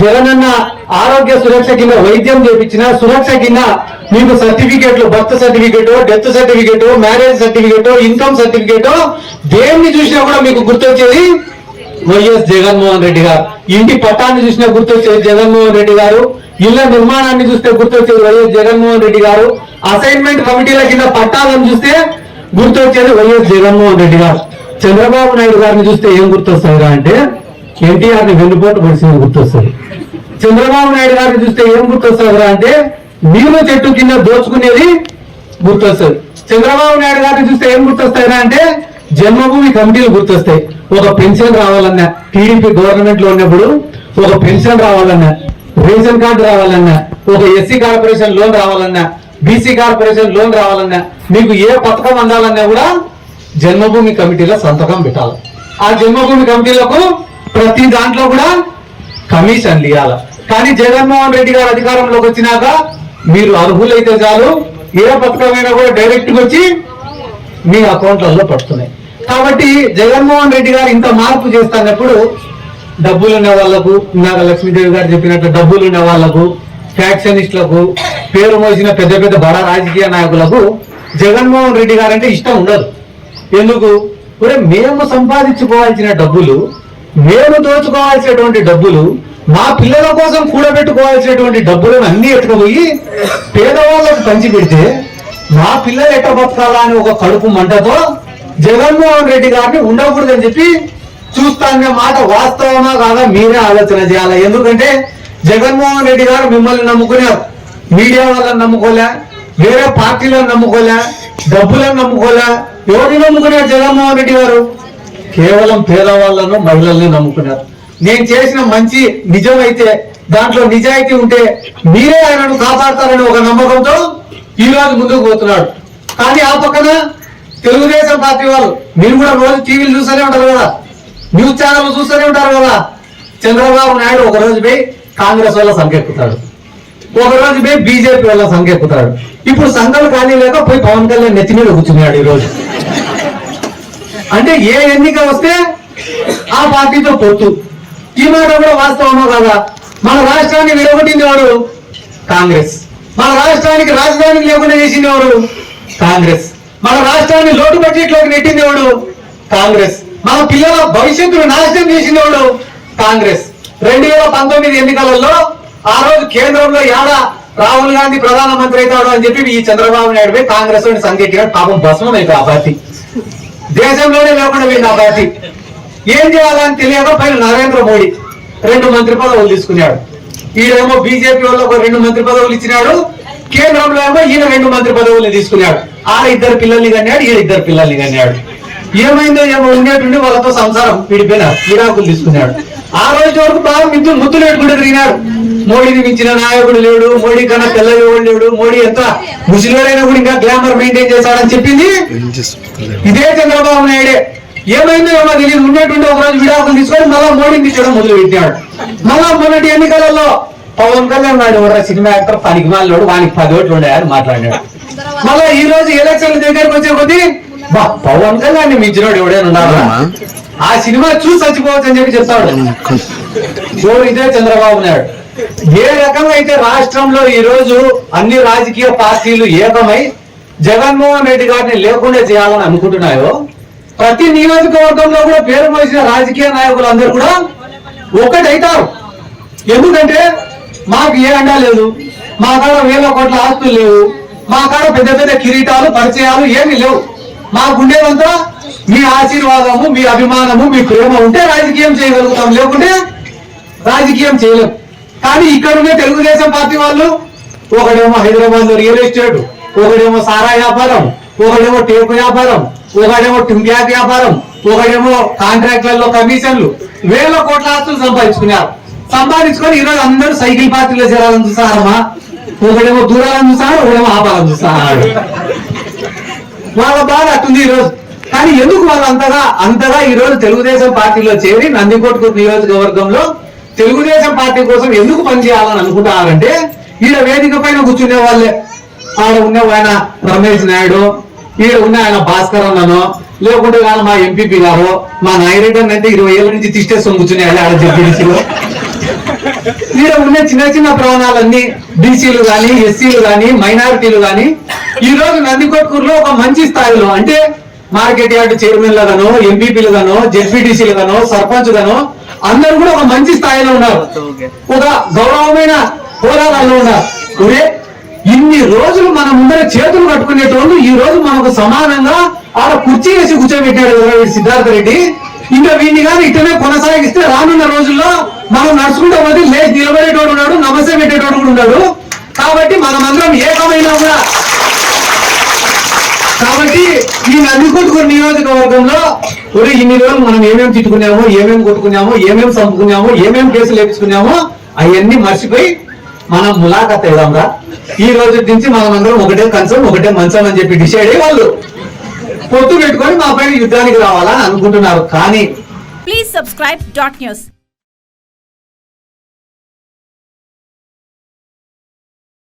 జగనన్న ఆరోగ్య సురక్ష కింద వైద్యం చేపించిన సురక్ష కింద మీకు సర్టిఫికేట్లు birth certificate death certificate marriage certificate income certificate దేన్ని చూసినా కూడా మీకు గుర్తొచ్చేది వైఎస్ జగన్మోహన్ రెడ్డి గారు. ఇంటి పట్టాన్ని చూసినా గుర్తొచ్చేది జగన్మోహన్ రెడ్డి గారు. ఇళ్ళ నిర్మాణాన్ని చూస్తే గుర్తొచ్చేది వైఎస్ జగన్మోహన్ రెడ్డి గారు. అసైన్మెంట్ కమిటీల కింద పట్టాలను చూస్తే గుర్తొచ్చేది వైఎస్ జగన్మోహన్ రెడ్డి గారు. చంద్రబాబు నాయుడు గారిని చూస్తే ఏం గుర్తొస్తాయిరా అంటే ఎన్టీఆర్ని వెన్నుపోటు పరిస్థితి గుర్తొస్తుంది. చంద్రబాబు నాయుడు గారిని చూస్తే ఏం గుర్తొస్తుందిరా అంటే నీళ్ళ చెట్టు కింద దోచుకునేది గుర్తొస్తుంది. చంద్రబాబు నాయుడు గారిని చూస్తే ఏం గుర్తొస్తాయిరా అంటే జన్మభూమి కమిటీలు గుర్తొస్తాయి. ఒక పెన్షన్ రావాలన్నా టీడీపీ గవర్నమెంట్లో ఉన్నప్పుడు ఒక పెన్షన్ రావాలన్నా రేషన్ కార్డు రావాలన్నా ఒక ఎస్సీ కార్పొరేషన్ లోన్ రావాలన్నా బీసీ కార్పొరేషన్ లోన్ రావాలన్నా మీకు ఏ పథకం అందాలన్నా కూడా జన్మభూమి కమిటీలో సంతకం పెట్టాలి. ఆ జన్మభూమి కమిటీలకు ప్రతి దాంట్లో కూడా కమిషన్లు ఇవ్వాలి కానీ జగన్మోహన్ రెడ్డి గారు అధికారంలోకి వచ్చినాక మీరు అర్హులైతే చాలు ఏ పథకమైనా కూడా డైరెక్ట్ వచ్చి మీ అకౌంట్లలో పడుతున్నాయి. కాబట్టి జగన్మోహన్ రెడ్డి గారు ఇంత మార్పు చేస్తున్నప్పుడు డబ్బులు ఉన్న వాళ్ళకు ఇందాక లక్ష్మీదేవి గారు చెప్పినట్టు డబ్బులు ఉన్న వాళ్ళకు ఫ్యాక్షనిస్టులకు పేరు మోసిన పెద్ద పెద్ద బడ రాజకీయ నాయకులకు జగన్మోహన్ రెడ్డి గారు అంటే ఇష్టం ఉండదు. ఎందుకు? ఒరే మేము సంపాదించుకోవాల్సిన డబ్బులు మేము దోచుకోవాల్సినటువంటి డబ్బులు మా పిల్లల కోసం కూడబెట్టుకోవాల్సినటువంటి డబ్బులను అన్ని ఎత్తుకుపోయి పేదవాళ్ళకు పంచి పెడితే మా పిల్లలు ఎట్ట బతకాలా అని ఒక కడుపు మంటతో జగన్మోహన్ రెడ్డి గారిని ఉండకూడదని చెప్పి చూస్తానే మాట వాస్తవమా కాదా మీరే ఆలోచన చేయాలి? ఎందుకంటే జగన్మోహన్ రెడ్డి గారు మిమ్మల్ని నమ్ముకున్నారు. మీడియా వాళ్ళని నమ్ముకోలే వేరే పార్టీలను నమ్ముకోలే డబ్బులను నమ్ముకోలే. ఎవరిని నమ్ముకున్నారు జగన్మోహన్ రెడ్డి గారు? కేవలం పేదవాళ్ళను మహిళల్ని నమ్ముకున్నారు. నేను చేసిన మంచి నిజమైతే దాంట్లో నిజాయితీ ఉంటే మీరే ఆయనను కాపాడతారని ఒక నమ్మకంతో ఈ రోజు ముందుకు పోతున్నాడు. కానీ ఆ పక్కన తెలుగుదేశం పార్టీ వాళ్ళు మీరు కూడా రోజు టీవీలు చూస్తూనే ఉంటారు కదా న్యూస్ ఛానల్ చూస్తూనే ఉంటారు కదా. చంద్రబాబు నాయుడు ఒక రోజు పోయి కాంగ్రెస్ వల్ల సంకెక్కుతాడు ఒక రోజు పోయి బీజేపీ వల్ల సంకెక్కుతాడు ఇప్పుడు సంఘాలు ఖాళీ లేక పోయి పవన్ కళ్యాణ్ నెత్తి మీద కూర్చున్నాడు ఈ రోజు అంటే ఏ ఎన్నిక వస్తే ఆ పార్టీతో పొత్తు. ఈ మాట కూడా వాస్తవమో కదా? మన రాష్ట్రాన్ని విడగొట్టింది ఎవరు? కాంగ్రెస్. మన రాష్ట్రానికి రాజధాని లేకుండా చేసింది ఎవరు? కాంగ్రెస్. మన రాష్ట్రాన్ని లోటు బడ్జెట్లోకి నెట్టింది ఎవడు కాంగ్రెస్. మన పిల్లల భవిష్యత్తును నాశనం చేసింది ఎవడు కాంగ్రెస్. రెండు వేల పంతొమ్మిది ఎన్నికలలో ఆ రోజు కేంద్రంలో యాడ రాహుల్ గాంధీ ప్రధానమంత్రి అవుతాడు అని చెప్పి ఈ చంద్రబాబు నాయుడు పోయి కాంగ్రెస్ సంఖ్యకిరాడు పాపం భస్మం అయిపోయి ఆ పార్టీ. దేశంలోనే లేకుండా పోయింది ఆ పార్టీ. ఏం చేయాలని తెలియక పైన నరేంద్ర మోడీ రెండు మంత్రి పదవులు తీసుకున్నాడు. ఈయనేమో బీజేపీ వాళ్ళు ఒక రెండు మంత్రి పదవులు ఇచ్చినాడు కేంద్రంలో ఏమో ఈయన రెండు మంత్రి పదవులు తీసుకున్నాడు. ఆ ఇద్దరు పిల్లల్ని కన్నాడు ఈయన ఇద్దరు పిల్లల్ని కన్నాడు. ఏమైందో ఏమో ఉండేటువంటి వాళ్ళతో సంసారం విడిపోయినారు విడాకులు తీసుకున్నాడు. ఆ రోజు వరకు బాగా మిద్దు ముద్దులు పెట్టుకుంటూ తిరిగినాడు. మోడీని మించిన నాయకుడు లేడు మోడీ కన్నా తెల్లగా లేడు మోడీ ఎంత ముసలివాడైనా కూడా ఇంకా గ్లామర్ మెయింటైన్ చేశాడని చెప్పింది. ఇదే చంద్రబాబు నాయుడే. ఏమైందో ఏమో తెలియదు. ఉన్నటువంటి ఒక రోజు విడాకులు తీసుకొని మళ్ళా మోడీని తీసుకోవడం మొదలు పెట్టాడు మళ్ళా మొన్నటి ఎన్నికలలో పవన్ కళ్యాణ్ నాయుడు ఎవరు సినిమా యాక్టర్ పనికి మాలోడు వానికి పది ఓట్లు ఉన్నాయని మాట్లాడాడు. మళ్ళా ఈ రోజు ఎలక్షన్ల దగ్గరకు వచ్చే కొద్దీ బా పవన్ కళ్యాణ్ మించినోడు ఎవడైనా ఉన్నారా ఆ సినిమా చూసి చచ్చిపోవచ్చు అని చెప్పి చెప్తాడు. ఇదే చంద్రబాబు నాయుడు. ఏ రకంగా అయితే రాష్ట్రంలో ఈ రోజు అన్ని రాజకీయ పార్టీలు ఏకమై జగన్మోహన్ రెడ్డి గారిని లేకుండా చేయాలని అనుకుంటున్నాయో ప్రతి నియోజకవర్గంలో కూడా పేరు మోసిన రాజకీయ నాయకులు అందరు కూడా ఒకటైతారు. ఎందుకంటే మాకు ఏ అండా లేదు మా కాడ వేల కోట్ల ఆస్తులు లేవు మా కాడ పెద్ద పెద్ద కిరీటాలు పరిచయాలు ఏమీ లేవు. మాకుండేదంతా మీ ఆశీర్వాదము మీ అభిమానము మీ ప్రేమ ఉంటే రాజకీయం చేయగలుగుతాం లేకుంటే రాజకీయం చేయలేం. కానీ ఇక్కడ ఉండే తెలుగుదేశం పార్టీ వాళ్ళు ఒకడేమో హైదరాబాద్లో రియల్ ఎస్టేట్ ఒకడేమో సారా వ్యాపారం ఒకడేమో టేపు వ్యాపారం ఒకడేమో టింగ్యాక్ వ్యాపారం ఒకడేమో కాంట్రాక్ట్లలో కమిషన్లు వేల కోట్ల ఆస్తులు సంపాదించుకున్నారు. సంపాదించుకొని ఈరోజు అందరూ సైకిల్ పార్టీలో చేరాలని చూస్తారమ్మా ఒకడేమో దూరాలను చూస్తాడు ఒకడేమో ఆపాలని చూస్తాడు వాళ్ళ బాధ అట్టుంది ఈరోజు. కానీ ఎందుకు వాళ్ళు అంతగా అంతగా ఈ రోజు తెలుగుదేశం పార్టీలో చేరి నందికొట్టు నియోజకవర్గంలో తెలుగుదేశం పార్టీ కోసం ఎందుకు పనిచేయాలని అనుకుంటున్నారంటే ఈడ వేదిక పైన కూర్చునే వాళ్ళే. ఆడ ఉన్న ఆయన రమేష్ నాయుడు ఈడ ఉన్న ఆయన భాస్కర్ అన్నను లేకుంటే కానీ మా ఎంపీపీ గారు మా నాయరెడ్డి అంటే ఇరవై ఏళ్ళ నుంచి తిష్టేసుకొని కూర్చునే ఆడ జడ్పీడీసీలో. ఈడ ఉన్న చిన్న చిన్న ప్రాణాలన్నీ బీసీలు గాని ఎస్సీలు గాని మైనారిటీలు గాని ఈ రోజు నందికొట్కూరులో ఒక మంచి స్థాయిలో అంటే మార్కెట్ యార్డ్ చైర్మన్లు గానో ఎంపీపీలు గానో అందరూ కూడా ఒక మంచి స్థాయిలో ఉన్నారు. ఒక గౌరవమైన హోదాలలో ఉన్నారు. ఒరే ఇన్ని రోజులు మన ముందర చేతులు కట్టుకునేటోళ్ళు ఈ రోజు మనకు సమానంగా ఆడ కుర్చీ వేసి కూర్చోబెట్టాడు సిద్ధార్థ రెడ్డి. ఇంకా వీడిని కానీ ఇట్టనే కొనసాగిస్తే రానున్న రోజుల్లో మనం నడుచుకుంటూ పోతే లేచి నిలబడేటోడు ఉన్నాడు నమస్తే పెట్టేటోడు కూడా ఉన్నాడు. కాబట్టి మనమందరం ఏకమైనా కూడా. కాబట్టి ఈ నందికొట్టుకూరు నియోజకవర్గంలో ఒరే ఇన్ని రోజులు మనం ఏమేమి తిట్టుకున్నామో ఏమేమి కొట్టుకున్నామో ఏమేమి చంపుకున్నామో ఏమేమి కేసులు వేపించుకున్నామో అవన్నీ మర్చిపోయి మనం ములాఖత్ అవుదాంరా ఈ రోజు నుంచి మనం అందరం ఒకటే కంచం ఒకటే మంచం అని చెప్పి డిసైడ్ అయ్యి వాళ్ళు. పొత్తు పెట్టుకొని మా పైన యుద్ధానికి రావాలని అనుకుంటున్నారు. కానీ ప్లీజ్ సబ్స్క్రైబ్ డాట్ న్యూస్